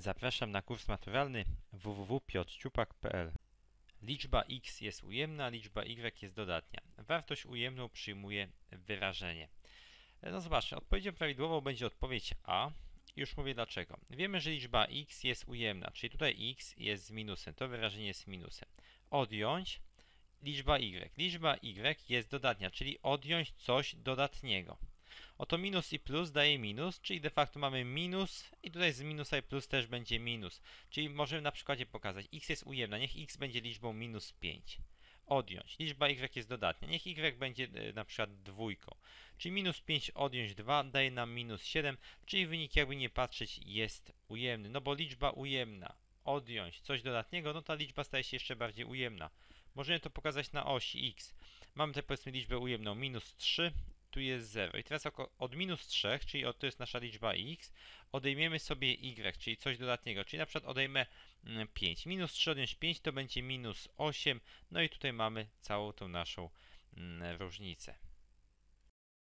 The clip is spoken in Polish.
Zapraszam na kurs maturalny www.piotrciupak.pl Liczba x jest ujemna, liczba y jest dodatnia. Wartość ujemną przyjmuje wyrażenie. No zobaczmy, odpowiedzią prawidłową będzie odpowiedź A. Już mówię dlaczego. Wiemy, że liczba x jest ujemna, czyli tutaj x jest z minusem, to wyrażenie jest minusem. Odjąć liczba y. Liczba y jest dodatnia, czyli odjąć coś dodatniego. Oto minus i plus daje minus, czyli de facto mamy minus i tutaj z minusa i plus też będzie minus. Czyli możemy na przykładzie pokazać, x jest ujemna, niech x będzie liczbą minus 5. Odjąć. Liczba y jest dodatnia, niech y będzie e, na przykład dwójką. Czyli minus 5 odjąć 2 daje nam minus 7, czyli wynik jakby nie patrzeć jest ujemny. No bo liczba ujemna odjąć coś dodatniego, no ta liczba staje się jeszcze bardziej ujemna. Możemy to pokazać na osi x. Mamy tutaj powiedzmy liczbę ujemną minus 3 tu jest 0. I teraz od minus 3, czyli od, to jest nasza liczba x, odejmiemy sobie y, czyli coś dodatniego, czyli na przykład odejmę 5. Mm, minus 3 odjąć 5 to będzie minus 8, no i tutaj mamy całą tą naszą mm, różnicę.